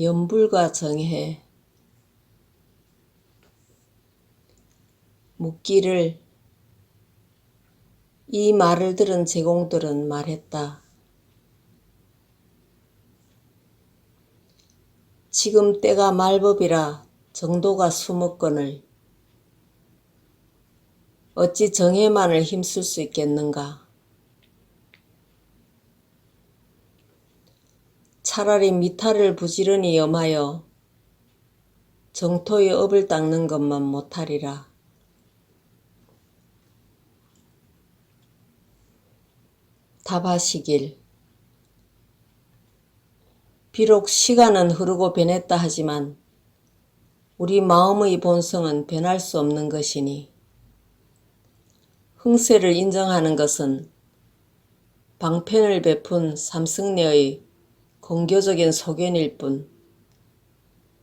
연불과 정해 묻기를 이 말을 들은 제공들은 말했다. 지금 때가 말법이라 정도가 수목건을 어찌 정해만을 힘쓸 수 있겠는가? 차라리 미탈을 부지런히 염하여 정토의 업을 닦는 것만 못하리라. 답하시길. 비록 시간은 흐르고 변했다 하지만 우리 마음의 본성은 변할 수 없는 것이니 흥세를 인정하는 것은 방편을 베푼 삼승내의 공교적인 소견일 뿐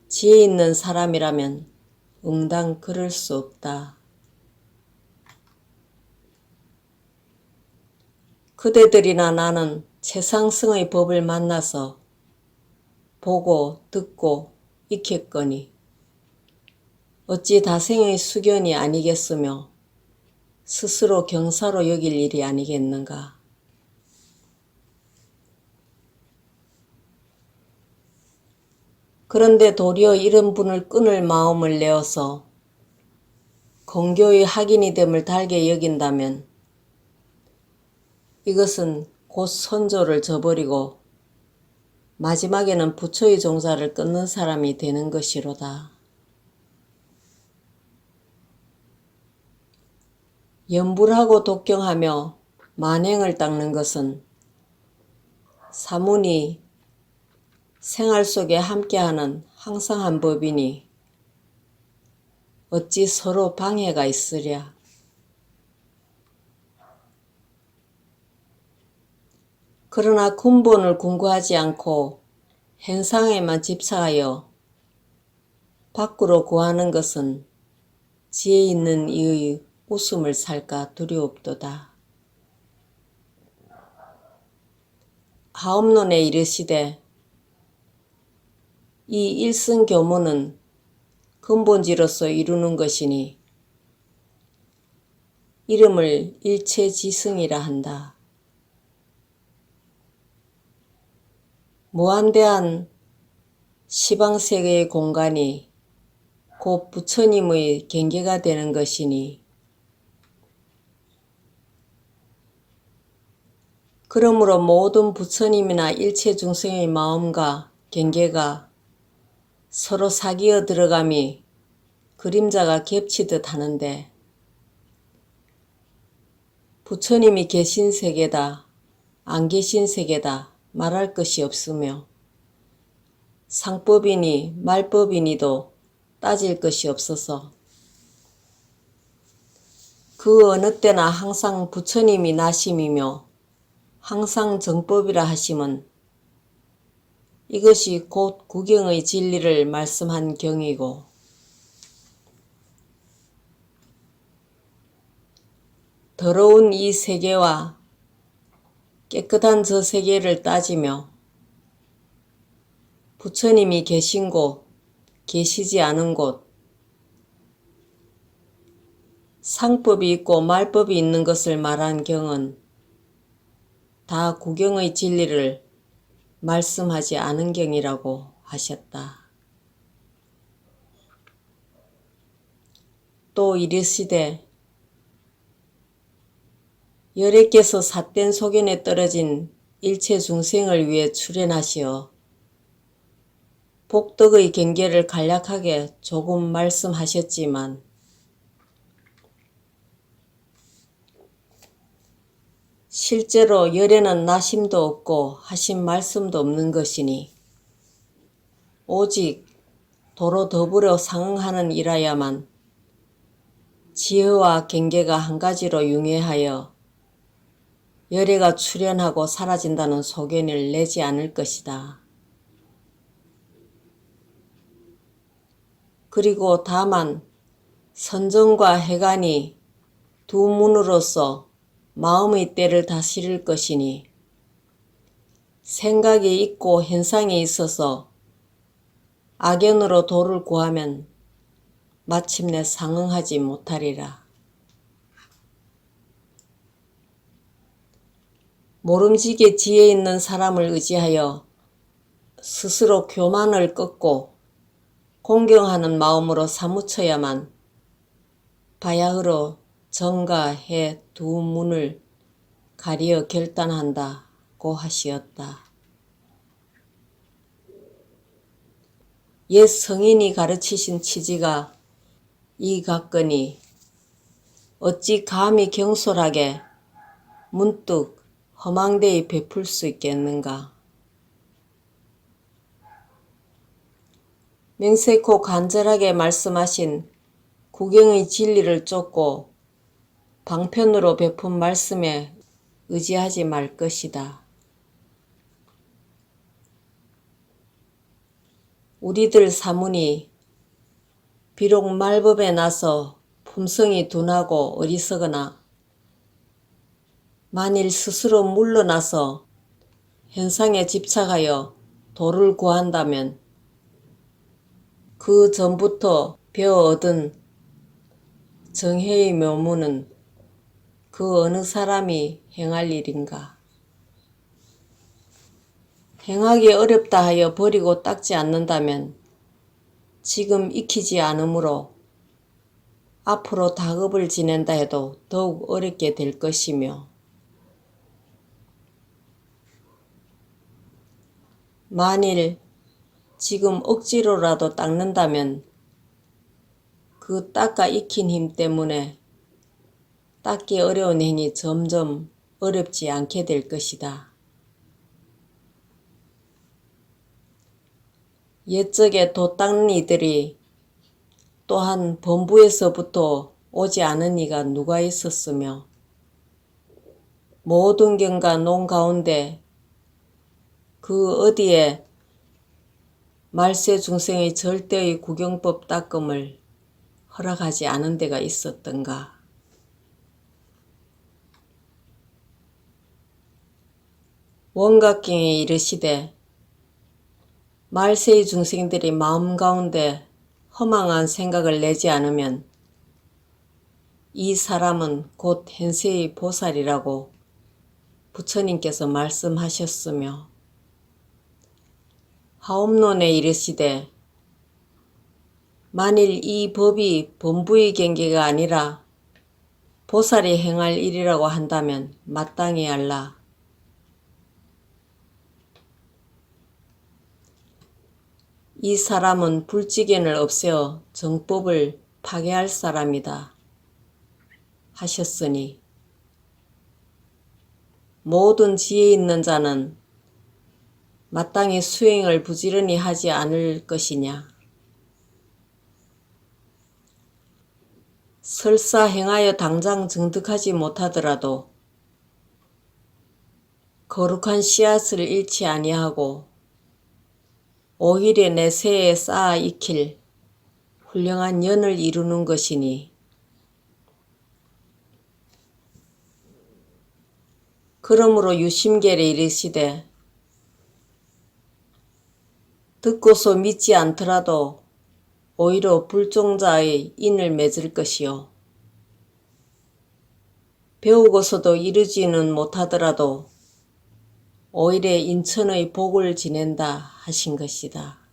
지혜 있는 사람이라면 응당 그럴 수 없다. 그대들이나 나는 최상승의 법을 만나서 보고 듣고 익혔거니 어찌 다생의 수견이 아니겠으며 스스로 경사로 여길 일이 아니겠는가. 그런데 도리어 이런 분을 끊을 마음을 내어서 공교의 학인이 됨을 달게 여긴다면 이것은 곧 선조를 저버리고 마지막에는 부처의 종사를 끊는 사람이 되는 것이로다. 연불하고 독경하며 만행을 닦는 것은 사문이 생활 속에 함께하는 항상 한 법이니 어찌 서로 방해가 있으랴. 그러나 근본을 궁구하지 않고 현상에만 집착하여 밖으로 구하는 것은 지혜 있는 이의 웃음을 살까 두려옵도다. 하엄론에 이르시되 이 일승 교문은 근본지로서 이루는 것이니 이름을 일체지승이라 한다. 무한대한 시방세계의 공간이 곧 부처님의 경계가 되는 것이니 그러므로 모든 부처님이나 일체 중생의 마음과 경계가 서로 사기어 들어감이 그림자가 겹치듯 하는데 부처님이 계신 세계다, 안 계신 세계다 말할 것이 없으며 상법이니 말법이니도 따질 것이 없어서 그 어느 때나 항상 부처님이 나심이며 항상 정법이라 하심은 이것이 곧 구경의 진리를 말씀한 경이고. 더러운 이 세계와 깨끗한 저 세계를 따지며 부처님이 계신 곳, 계시지 않은 곳, 상법이 있고 말법이 있는 것을 말한 경은 다 구경의 진리를 말씀하지 않은 경이라고 하셨다. 또 이르시되 열애께서 삿된 소견에 떨어진 일체 중생을 위해 출연하시어 복덕의 경계를 간략하게 조금 말씀하셨지만 실제로 열에는 나심도 없고 하신 말씀도 없는 것이니 오직 도로 더불어 상응하는 일하야만 지혜와 경계가 한 가지로 융해하여 열애가 출현하고 사라진다는 소견을 내지 않을 것이다. 그리고 다만 선정과 해관이 두 문으로서 마음의 때를 다스릴 것이니 생각이 있고 현상이 있어서 악연으로 도를 구하면 마침내 상응하지 못하리라. 모름지게 지혜 있는 사람을 의지하여 스스로 교만을 꺾고 공경하는 마음으로 사무쳐야만 바야흐로 정과 해두 문을 가리어 결단한다고 하시었다. 옛 성인이 가르치신 취지가 이 같거니 어찌 감히 경솔하게 문득 허망되이 베풀 수 있겠는가. 명세코 간절하게 말씀하신 구경의 진리를 쫓고 방편으로 베푼 말씀에 의지하지 말 것이다. 우리들 사문이 비록 말법에 나서 품성이 둔하고 어리석으나 만일 스스로 물러나서 현상에 집착하여 도를 구한다면 그 전부터 배워 얻은 정혜의 묘문은 그 어느 사람이 행할 일인가. 행하기 어렵다 하여 버리고 닦지 않는다면 지금 익히지 않으므로 앞으로 다급을 지낸다 해도 더욱 어렵게 될 것이며 만일 지금 억지로라도 닦는다면 그 닦아 익힌 힘 때문에 닦기 어려운 행이 점점 어렵지 않게 될 것이다. 옛적에 도 닦는 이들이 또한 본부에서부터 오지 않은 이가 누가 있었으며 모든 경과 논 가운데 그 어디에 말세 중생의 절대의 구경법 닦음을 허락하지 않은 데가 있었던가. 원각경에 이르시되 말세의 중생들이 마음 가운데 허망한 생각을 내지 않으면 이 사람은 곧 현세의 보살이라고 부처님께서 말씀하셨으며 하옵론에 이르시되 만일 이 법이 본부의 경계가 아니라 보살이 행할 일이라고 한다면 마땅히 알라. 이 사람은 불지견을 없애어 정법을 파괴할 사람이다. 하셨으니 모든 지혜 있는 자는 마땅히 수행을 부지런히 하지 않을 것이냐. 설사 행하여 당장 정득하지 못하더라도 거룩한 씨앗을 잃지 아니하고 오히려 내 새에 쌓아 익힐 훌륭한 연을 이루는 것이니 그러므로 유심결에 이르시되 듣고서 믿지 않더라도 오히려 불종자의 인을 맺을 것이요. 배우고서도 이루지는 못하더라도 오히려 인천의 복을 지낸다 하신 것이다.